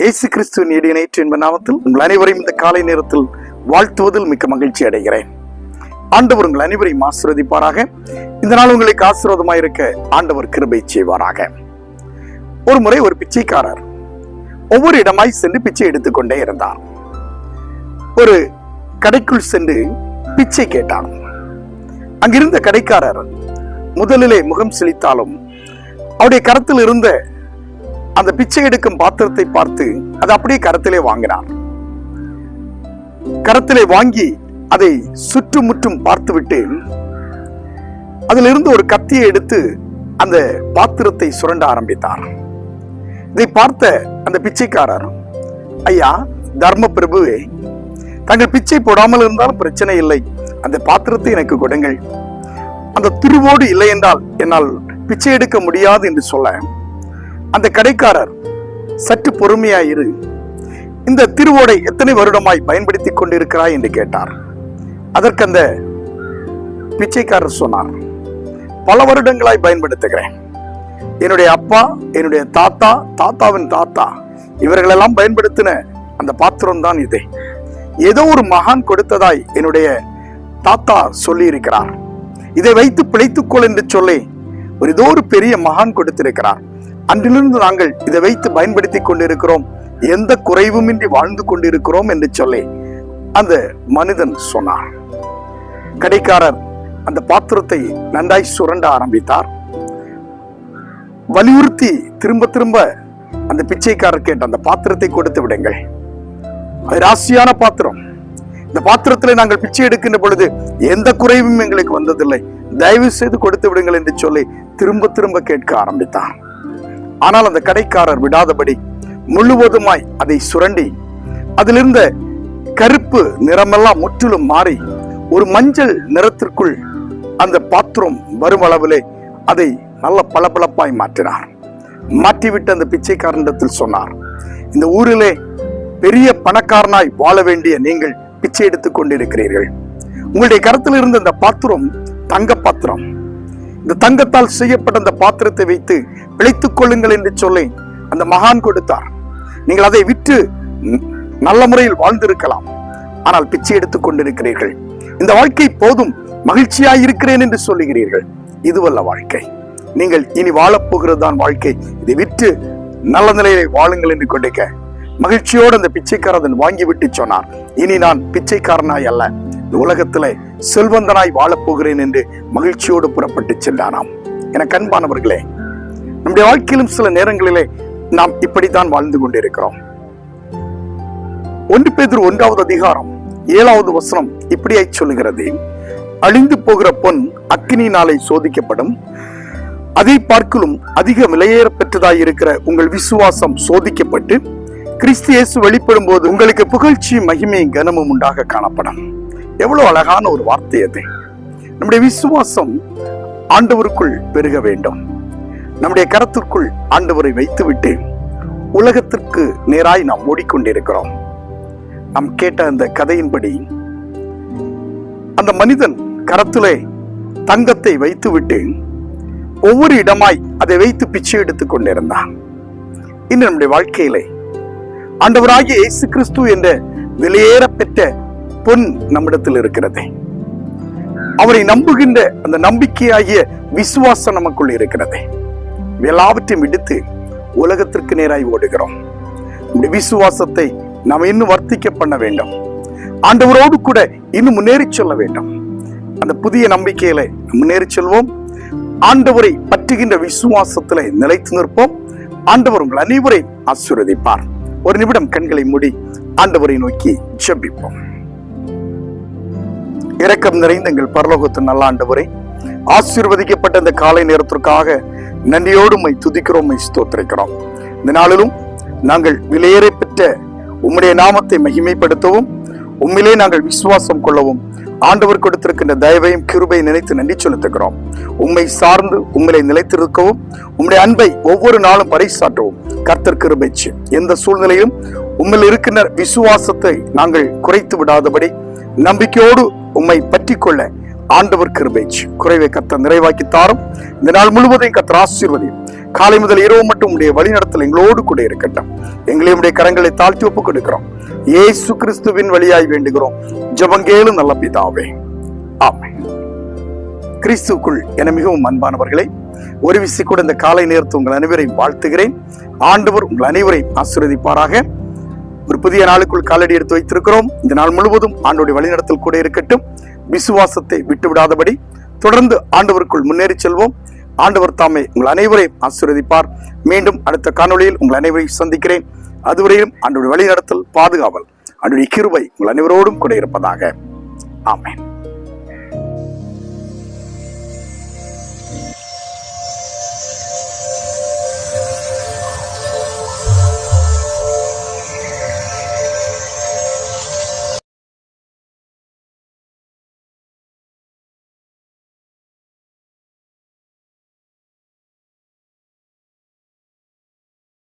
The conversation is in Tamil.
இயேசு கிறிஸ்துவின் இடைய நேற்று என்ப நாமத்தில் உங்கள் அனைவரையும் இந்த காலை நேரத்தில் வாழ்த்துவதில் மிக்க மகிழ்ச்சி அடைகிறேன். ஆண்டவர் உங்கள் அனைவரையும் ஆசீர்வதிப்பாராக. இந்த நாள் உங்களுக்கு ஆசீர்வாதமாக இருக்க ஆண்டவர் கிருபை செய்வாராக. ஒரு முறை ஒரு பிச்சைக்காரர் ஒவ்வொரு இடமாய் சென்று பிச்சை எடுத்துக்கொண்டே இருந்தார். ஒரு கடைக்குள் சென்று பிச்சை கேட்டான் அங்கிருந்த கடைக்காரர் முதலிலே முகம் செழித்தாலும் அவருடைய கரத்தில் இருந்த அந்த பிச்சை எடுக்கும் பாத்திரத்தை பார்த்து அதை அப்படியே கரத்திலே வாங்கினார். கரத்திலே வாங்கி அதை சுற்றுமுற்றும் பார்த்துவிட்டு அதிலிருந்து ஒரு கத்தியை எடுத்து அந்த பாத்திரத்தை சுரண்ட ஆரம்பித்தார். இதை பார்த்த அந்த பிச்சைக்காரர் ஐயா தர்ம பிரபுவே தங்கள் பிச்சை போடாமல் இருந்தாலும் பிரச்சனை இல்லை. அந்த பாத்திரத்தை எனக்கு கொடுங்கள். அந்த திருவோடு இல்லை என்றால் என்னால் பிச்சை எடுக்க முடியாது என்று சொல்ல அந்த கடைக்காரர் சற்று பொறுமையாயிரு இந்த திருவோடை எத்தனை வருடமாய் பயன்படுத்தி கொண்டிருக்கிறாய் என்று கேட்டார். அதற்கு அந்த பிச்சைக்காரர் சொன்னார் பல வருடங்களாய் பயன்படுத்துகிறேன். என்னுடைய அப்பா என்னுடைய தாத்தா தாத்தாவின் தாத்தா இவர்களெல்லாம் பயன்படுத்தின அந்த பாத்திரம் தான் இது. ஏதோ ஒரு மகான் கொடுத்ததாய் என்னுடைய தாத்தா சொல்லி இருக்கிறார் இதை வைத்து பிழைத்துக்கொள் என்று சொல்லி ஒரு ஏதோ ஒரு பெரிய மகான் கொடுத்திருக்கிறார். அன்றிலிருந்து நாங்கள் இதை வைத்து பயன்படுத்தி கொண்டிருக்கிறோம். எந்த குறைவுமின்றி வாழ்ந்து கொண்டிருக்கிறோம் என்று சொல்லி அந்த மனிதன் சொன்னார். கடைக்காரர் அந்த பாத்திரத்தை நன்றாய் சுரண்ட ஆரம்பித்தார். வலியுறுத்தி திரும்ப திரும்ப அந்த பிச்சைக்காரர் கேட்ட அந்த பாத்திரத்தை கொடுத்து விடுங்கள். அது ராசியான பாத்திரம். இந்த பாத்திரத்தில் நாங்கள் பிச்சை எடுக்கின்ற பொழுது எந்த குறைவும் எங்களுக்கு வந்ததில்லை. தயவு செய்து கொடுத்து விடுங்கள் என்று சொல்லி திரும்ப திரும்ப கேட்க ஆரம்பித்தான் ஆனால் அந்த கடைக்காரர் விடாதபடி முழுவதுமாய் அதை சுரண்டி அதிலிருந்த கருப்பு நிறமெல்லாம் முற்றிலும் மாறி ஒரு மஞ்சள் நிறத்திற்குள் அந்த பாத்திரம் வரும் அளவிலே அதை நல்ல பளபளப்பாய் மாற்றினார். மாற்றிவிட்டு அந்த பிச்சைக்காரனிடத்தில் சொன்னார் இந்த ஊரிலே பெரிய பணக்காரனாய் வாழ வேண்டிய நீங்கள் பிச்சை எடுத்துக் கொண்டிருக்கிறீர்கள். உங்களுடைய கருத்தில் இருந்த இந்த பாத்திரம் தங்க பாத்திரம். இந்த தங்கத்தால் செய்யப்பட்ட அந்த பாத்திரத்தை வைத்து பிழைத்துக் கொள்ளுங்கள் என்று சொல்லி அந்த மகான் கொடுத்தார். நீங்கள் அதை விற்று நல்ல முறையில் வாழ்ந்திருக்கலாம். ஆனால் பிச்சை எடுத்துக் கொண்டிருக்கிறீர்கள். இந்த வாழ்க்கை போதும் மகிழ்ச்சியாய் இருக்கிறேன் என்று சொல்லுகிறீர்கள். இதுவல்ல வாழ்க்கை. நீங்கள் இனி வாழப்போகிறது தான் வாழ்க்கை. இதை விற்று நல்ல நிலையை வாழுங்கள் என்று கொண்டிருக்க மகிழ்ச்சியோடு அந்த பிச்சைக்காரன் வாங்கி விட்டு சொன்னார் இனி நான் பிச்சைக்காரனாய் அல்ல. இந்த உலகத்துல செல்வந்தனாய் வாழப்போகிறேன் என்று மகிழ்ச்சியோடு புறப்பட்டு சென்றானாம். என கண்பானவர்களே நம்முடைய வாழ்க்கையிலும் சில நேரங்களிலே நாம் இப்படித்தான் வாழ்ந்து கொண்டிருக்கிறோம். ஒன்று பேதர் ஒன்றாவது அதிகாரம் ஏழாவது வசனம் இப்படியாய் சொல்லுகிறது. அழிந்து போகிற பொன் அக்கினியினாலே சோதிக்கப்படும். அதை பார்க்கலும் அதிக விலையேற பெற்றதாய் இருக்கிற உங்கள் விசுவாசம் சோதிக்கப்பட்டு கிறிஸ்து இயேசு வெளிப்படும் போது உங்களுக்கு புகழ்ச்சி மகிமையும் கனமும் உண்டாக காணப்படும். எவ்வளவு அழகான ஒரு வார்த்தை அது. நம்முடைய விசுவாசம் ஆண்டவருக்குள் பெருக வேண்டும். நம்முடைய கரத்திற்குள் ஆண்டவரை வைத்துவிட்டு உலகத்திற்கு நேராய் நாம் ஓடிக்கொண்டிருக்கிறோம். நாம் கேட்ட அந்த கதையின்படி அந்த மனிதன் கரத்திலே தங்கத்தை வைத்துவிட்டு ஒவ்வொரு இடமாய் அதை வைத்து பிச்சை எடுத்துக் கொண்டிருந்தான். இன்று நம்முடைய வாழ்க்கையிலே ஆண்டவராகிய இயேசு கிறிஸ்து என்ற வெளியேற பெற்ற பொன் நம்மிடத்தில் இருக்கிறது. அவரை நம்புகின்ற அந்த நம்பிக்கையாகிய விசுவாசம் நமக்குள் இருக்கிறது. எல்லாவற்றையும் விடுத்து உலகத்திற்கு நேராய் ஓடுகிறோம். நம்முடைய விசுவாசத்தை நாம் இன்னும் வர்த்திக்க பண்ண வேண்டும். ஆண்டவரோடு கூட இன்னும் முன்னேறி சொல்ல வேண்டும். அந்த புதிய நம்பிக்கையில முன்னேறி செல்வோம். ஆண்டவரை பற்றுகின்ற விசுவாசத்துல நிலைத்து நிற்போம். ஆண்டவர் உங்கள் அனைவரை ஆசீர்வதிப்பார். ஒரு நிமிடம் கண்களை மூடி ஆண்டவரை நோக்கி ஜெபிப்போம். இரக்கம் நிறைந்த எங்கள் பரலோகத்தின் நல்ல ஆண்டவரை ஆசீர்வதிக்கப்பட்ட இந்த காலை நேரத்திற்காக நன்றியோடு மை துதிக்கிறோம் உம்மை ஸ்தோத்திரிக்கிறோம். இந்த நாளிலும் நாங்கள் விலையேற பெற்ற உம்முடைய நாமத்தை மகிமைப்படுத்தவும் உம்மிலே நாங்கள் விசுவாசம் கொள்ளவும் ஆண்டவர் கொடுத்திருக்கின்ற தயவையும் கிருபை நினைத்து நன்றி செலுத்துகிறோம். உம்மை சார்ந்து உம்மிலே நிலைத்திருக்கவும் உம்முடைய அன்பை ஒவ்வொரு நாளும் பறைசாற்றவும். கர்த்தர் கிருபைச்சு எந்த சூழ்நிலையிலும் உம்மில் இருக்கின்ற விசுவாசத்தை நாங்கள் குறைத்து விடாதபடி நம்பிக்கையோடு உம்மை பற்றி கொள்ள ஆண்டவர் கிருபை. குறைவை கத்த நிறைவாக்கி தாரும். இந்த நாள் முழுவதையும் கத்தர் ஆசீர்வதியும். காலை முதல் இரவு மட்டும் உடைய வழிநடத்தல் எங்களோடு கூட இருக்கட்டும். எங்களையும் உடைய கரங்களை தாழ்த்தி ஒப்புக் கொடுக்கிறோம். இயேசு கிறிஸ்துவின் வழியாய் வேண்டுகிறோம். ஜபங்கேலு நல்ல பிதாவே. ஆமென். கிறிஸ்துக்குள் என மிகவும் அன்பானவர்களே ஒரு விசி கூட இந்த காலை நேரத்து உங்கள் அனைவரையும் வாழ்த்துகிறேன். ஆண்டவர் உங்கள் அனைவரையும் ஆசீர்வதிப்பாராக. ஒரு புதிய நாளுக்குள் காலடி எடுத்து வைத்திருக்கிறோம். இந்த நாள் முழுவதும் ஆண்டோடைய வழிநடத்தல் கூட இருக்கட்டும். விசுவாசத்தை விட்டுவிடாதபடி தொடர்ந்து ஆண்டவருக்குள் முன்னேறி செல்வோம். ஆண்டவர் தாமே உங்கள் அனைவரையும் ஆசீர்வதிப்பார். மீண்டும் அடுத்த காணொளியில் உங்கள் அனைவரையும் சந்திக்கிறேன். அதுவரையிலும் ஆண்டோடைய வழிநடத்தல் பாதுகாவல் ஆண்டுடைய கிருபை உங்கள் அனைவரோடும் கூட இருப்பதாக. ஆமேன்.